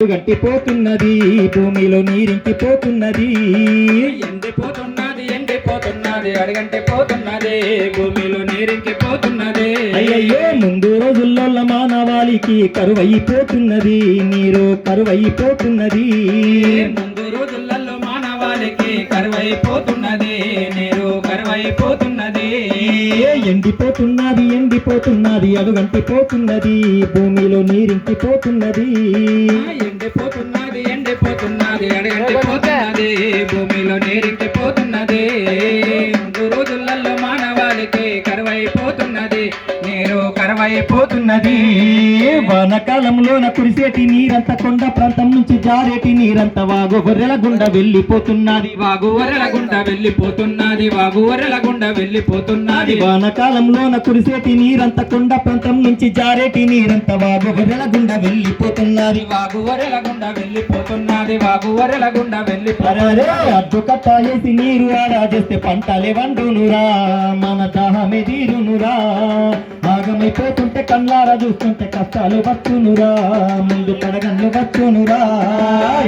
గట్టిపోతున్నది భూమిలో నీరింకిపోతున్నది. ఎండిపోతున్నది ఎండిపోతున్నది అడగంటే పోతున్నది భూమిలో నీరింకి పోతున్నది అయ్యయ్యో ముందు రోజుల్లో మానవాళికి కరువైపోతున్నది నీరు కరువైపోతున్నది. ముందు రోజులలో మానవాళికి కరువైపోతున్నది కరువైపోతున్నది. ఎండిపోతున్నది ఎండిపోతున్నది అడుగంటిపోతున్నది భూమిలో నీరింకిపోతున్నది. ఎండిపోతున్నది ఎండిపోతున్నది అడగంటే పోతున్నది భూమిలో నీరింకి పోతున్నది ముందు రోజులలో మానవాళికి కరువైపోతున్నది. నీరు కరువైపోతున్నది వానకాలంలోన కురిసేటి నీరంత కొండ ప్రాంతం నుంచి జారేటి నీరంత వాగు గొర్రెల గుండా వెళ్ళిపోతున్నది. వాగు వరల గుండా వెళ్ళిపోతున్నది. వాగు వరల గుండా వెళ్ళిపోతున్నది. వానకాలంలోన కురిసేటి నీరంత కొండ ప్రాంతం నుంచి జారేటి నీరంత వాగు గొర్రెల గుండా వెళ్ళిపోతున్నది. వాగు వరల గుండా వెళ్ళిపోతున్నది. వాగు వరల గుండా వెళ్ళిపోతున్నది. అడ్డు కట్టాలేసి నీరు ఆడా చేస్తే పంటలే వండునురా మన దాహమే తీరునురా. ఆగమైపోతుంటే కళ్ళారా చూస్తుంటే కష్టాలు వచ్చునురా ముందు కడగన్లు వచ్చునురా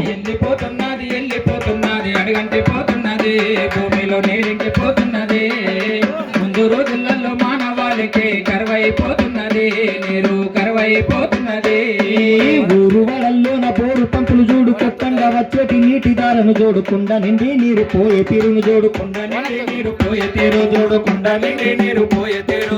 వెళ్ళిపోతున్నది వెళ్ళిపోతున్నది అడిగంటి పోతున్నది భూమిలో నీరింకి పోతున్నది. ముందు రోజులలో మానవాళికి కరువైపోతున్నది నీరు కరువైపోతున్నది. ఊరు వాళ్ళలోన బోరు పంపులు చూడు కొత్తగా వచ్చేటి నీటి దారను చూడకుండా నిండి నీరు పోయే తీరును చూడకుండా కుండ నిండి నీరు పోయే తీరు చూడు కుండ నిండి నీరు పోయే తీరు